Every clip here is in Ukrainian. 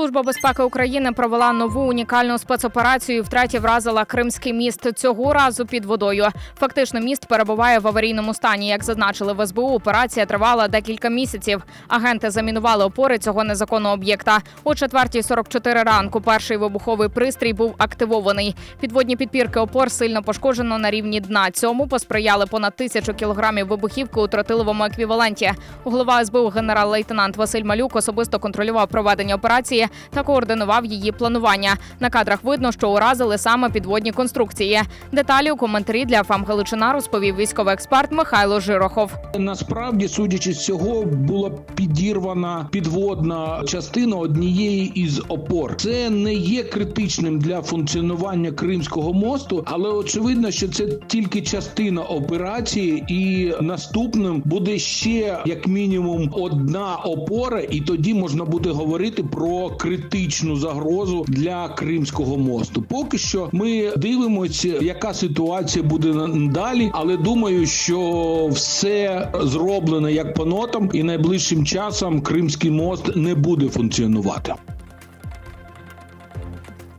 Служба безпеки України провела нову унікальну спецоперацію. і Втретє вразила Кримський міст цього разу під водою. Фактично, міст перебуває в аварійному стані. Як зазначили в СБУ, операція тривала декілька місяців. Агенти замінували опори цього незаконного об'єкта. О 4.44 ранку перший вибуховий пристрій був активований. Підводні підпірки опор сильно пошкоджено на рівні дна. Цьому посприяли понад тисячу кілограмів вибухівки у тротиловому еквіваленті. Голова СБУ генерал-лейтенант Василь Малюк особисто контролював проведення операції та координував її планування. На кадрах видно, що уразили саме підводні конструкції. Деталі у коментарі для ФАМ Галичина розповів військовий експерт Михайло Жирохов. Насправді, судячи з цього, була підірвана підводна частина однієї із опор. Це не є критичним для функціонування Кримського мосту, але очевидно, що це тільки частина операції, і наступним буде ще як мінімум одна опора, і тоді можна буде говорити про критичну загрозу для Кримського мосту. Поки що ми дивимося, яка ситуація буде далі, але думаю, що все зроблено як по нотам, і найближчим часом Кримський мост не буде функціонувати.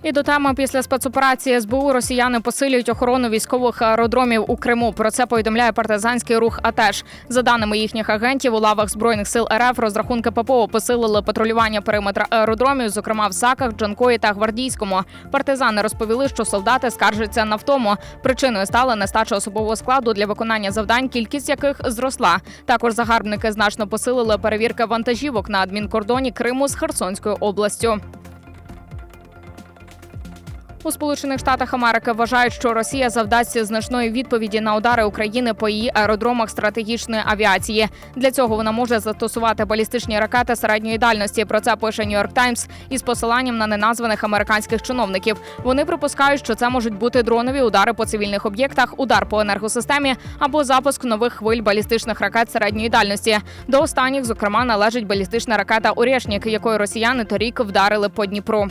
І до теми після спецоперації СБУ росіяни посилюють охорону військових аеродромів у Криму. Про це повідомляє партизанський рух. АТЕШ. за даними їхніх агентів, у лавах збройних сил РФ розрахунки ППО посилили патрулювання периметра аеродромів, зокрема в Саках, Джанкої та Гвардійському. Партизани розповіли, що солдати скаржаться на втому. Причиною стала нестача особового складу для виконання завдань, кількість яких зросла. Також загарбники значно посилили перевірки вантажівок на адмінкордоні Криму з Херсонською областю. У Сполучених Штатах Америки вважають, що Росія завдасть значної відповіді на удари України по її аеродромах стратегічної авіації. Для цього вона може застосувати балістичні ракети середньої дальності. Про це пише Нью-Йорк Таймс із посиланням на неназваних американських чиновників. Вони припускають, що це можуть бути дронові удари по цивільних об'єктах, удар по енергосистемі або запуск нових хвиль балістичних ракет середньої дальності. До останніх, зокрема, належить балістична ракета Орєшнік, якою росіяни торік вдарили по Дніпру.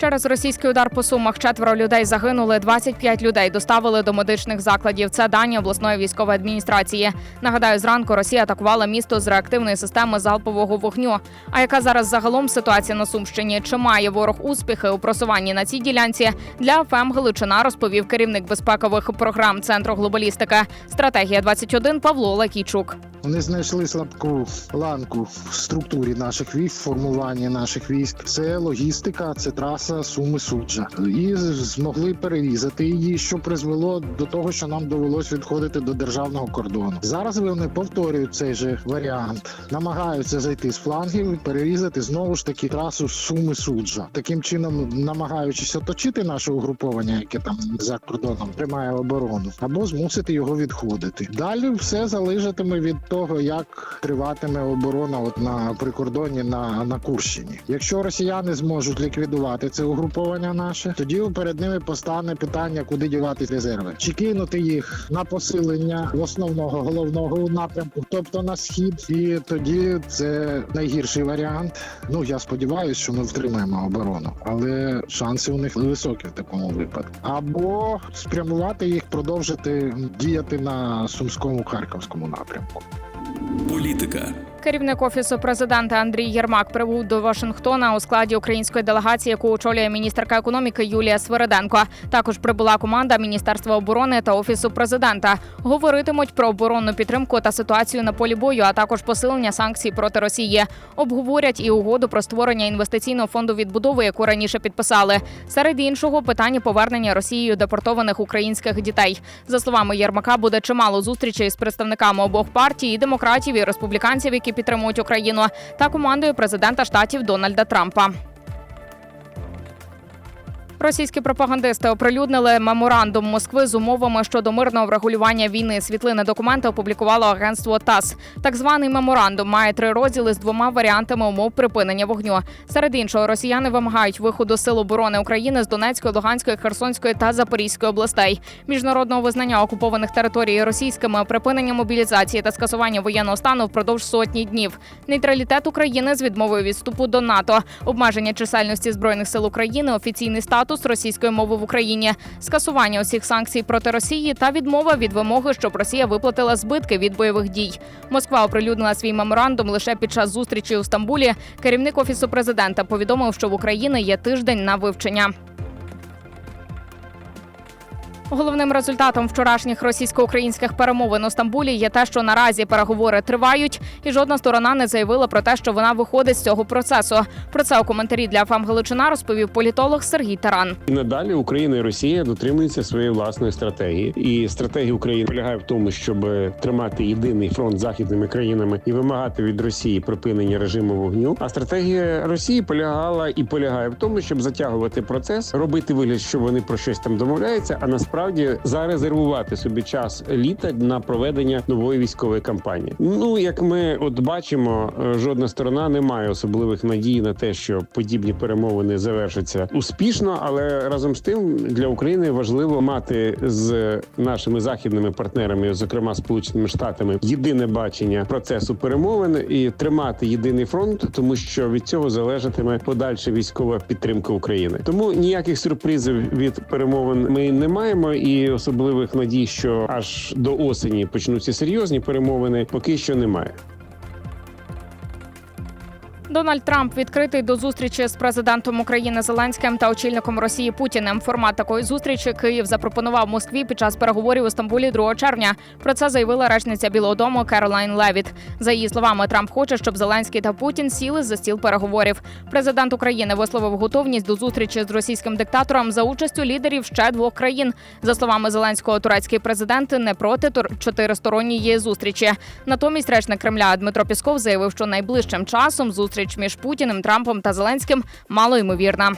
Через російський удар по сумах четверо людей загинули, 25 людей доставили до медичних закладів. Це дані обласної військової адміністрації. Нагадаю, зранку Росія атакувала місто з реактивної системи залпового вогню. А яка зараз загалом ситуація на Сумщині? Чи має ворог успіхи у просуванні на цій ділянці? Для ФМ Галичина розповів керівник безпекових програм Центру глобалістики. Стратегія 21 Павло Лакійчук. Вони знайшли слабку ланку в структурі наших військ, в формуванні наших військ. Це логістика, це траса Суми Суджа. І змогли перерізати її, що призвело до того, що нам довелось відходити до державного кордону. Зараз вони повторюють цей же варіант, намагаються зайти з флангів і перерізати знову ж таки трасу Суми Суджа. Таким чином, намагаючись оточити наше угруповання, яке там за кордоном тримає оборону, або змусити його відходити. Далі все залежатиме від того, як триватиме оборона от на прикордонні на, на Курщині. Якщо росіяни зможуть ліквідувати це угруповання наше, тоді перед ними постане питання, куди дівати резерви, чи кинути їх на посилення основного головного напрямку, тобто на схід, і тоді це найгірший варіант. Ну я сподіваюся, що ми втримаємо оборону, але шанси у них високі в такому випадку. Або спрямувати їх, продовжити діяти на сумському харківському напрямку. Політика. Керівник офісу президента Андрій Єрмак прибув до Вашингтона у складі української делегації, яку очолює міністерка економіки Юлія Свериденко. Також прибула команда Міністерства оборони та офісу президента. Говоритимуть про оборонну підтримку та ситуацію на полі бою, а також посилення санкцій проти Росії. Обговорять і угоду про створення інвестиційного фонду відбудови, яку раніше підписали. Серед іншого питання повернення Росією депортованих українських дітей. За словами Єрмака, буде чимало зустрічей з представниками обох партій і демократів і республіканців, які підтримують Україну, та командою президента штатів Дональда Трампа. Російські пропагандисти оприлюднили меморандум Москви з умовами щодо мирного врегулювання війни. Світлини документи опублікувало агентство ТАСС. Так званий меморандум має три розділи з двома варіантами умов припинення вогню. Серед іншого, росіяни вимагають виходу сил оборони України з Донецької, Луганської, Херсонської та Запорізької областей, міжнародного визнання окупованих територій російськими, припинення мобілізації та скасування воєнного стану впродовж сотні днів. Нейтралітет України з відмовою відступу до НАТО, обмеження чисельності збройних сил України, офіційний статус статус російської мови в Україні, скасування усіх санкцій проти Росії та відмова від вимоги, щоб Росія виплатила збитки від бойових дій. Москва оприлюднила свій меморандум лише під час зустрічі у Стамбулі. Керівник офісу президента повідомив, що в Україні є тиждень на вивчення. Головним результатом вчорашніх російсько-українських перемовин у Стамбулі є те, що наразі переговори тривають, і жодна сторона не заявила про те, що вона виходить з цього процесу. Про це у коментарі для ФАМ Галичина розповів політолог Сергій Таран. Надалі Україна і Росія дотримуються своєї власної стратегії. І стратегія України полягає в тому, щоб тримати єдиний фронт з західними країнами і вимагати від Росії припинення режиму вогню. А стратегія Росії полягала і полягає в тому, щоб затягувати процес, робити вигляд, що вони про щось там домовляються, а насправді зарезервувати собі час літа на проведення нової військової кампанії. Ну як ми от бачимо, е, жодна сторона не має особливих надій на те, що подібні перемовини завершаться успішно, але разом з тим для України важливо мати з нашими західними партнерами, зокрема Сполученими Штатами, єдине бачення процесу перемовин і тримати єдиний фронт, тому що від цього залежатиме подальша військова підтримка України. Тому ніяких сюрпризів від перемовин ми не маємо, і особливих надій, що аж до осені почнуться серйозні перемовини, поки що немає. Дональд Трамп відкритий до зустрічі з президентом України Зеленським та очільником Росії Путіним. Формат такої зустрічі Київ запропонував Москві під час переговорів у Стамбулі 2 червня. Про це заявила речниця Білого Дому Керолайн Левіт. За її словами, Трамп хоче, щоб Зеленський та Путін сіли за стіл переговорів. Президент України висловив готовність до зустрічі з російським диктатором за участю лідерів ще двох країн. За словами Зеленського, турецький президент не проти чотиристоронньої зустрічі. Натомість речник Кремля Дмитро Пісков заявив, що найближчим часом зустріч між Путіним, Трампом та Зеленським мало ймовірна.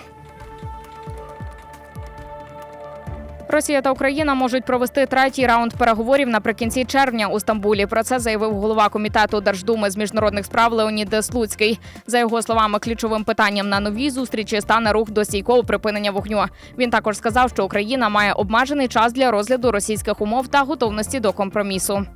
Росія та Україна можуть провести третій раунд переговорів наприкінці червня у Стамбулі. Про це заявив голова комітету Держдуми з міжнародних справ Леонід Слуцький. За його словами, ключовим питанням на новій зустрічі стане рух до стійкого припинення вогню. Він також сказав, що Україна має обмежений час для розгляду російських умов та готовності до компромісу.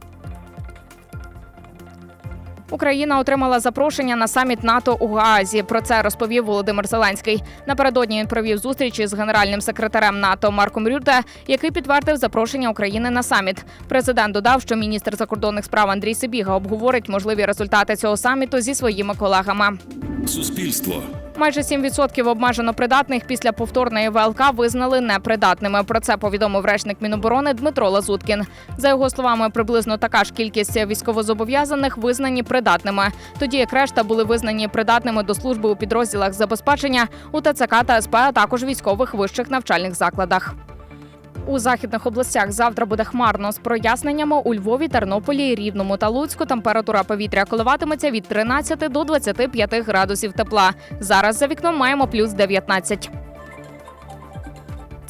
Україна отримала запрошення на саміт НАТО у Гаазі. Про це розповів Володимир Зеленський. Напередодні він провів зустрічі з генеральним секретарем НАТО Марком Рюте, який підтвердив запрошення України на саміт. Президент додав, що міністр закордонних справ Андрій Сибіга обговорить можливі результати цього саміту зі своїми колегами. Суспільство. Майже 7% обмежено придатних після повторної ВЛК визнали непридатними. Про це повідомив речник Міноборони Дмитро Лазуткін. За його словами, приблизно така ж кількість військовозобов'язаних визнані придатними. Тоді як решта були визнані придатними до служби у підрозділах забезпечення у ТЦК та СП, а також військових вищих навчальних закладах. У західних областях завтра буде хмарно з проясненнями у Львові, Тернополі, Рівному та Луцьку. Температура повітря коливатиметься від 13 до 25 градусів тепла. Зараз за вікном маємо плюс 19.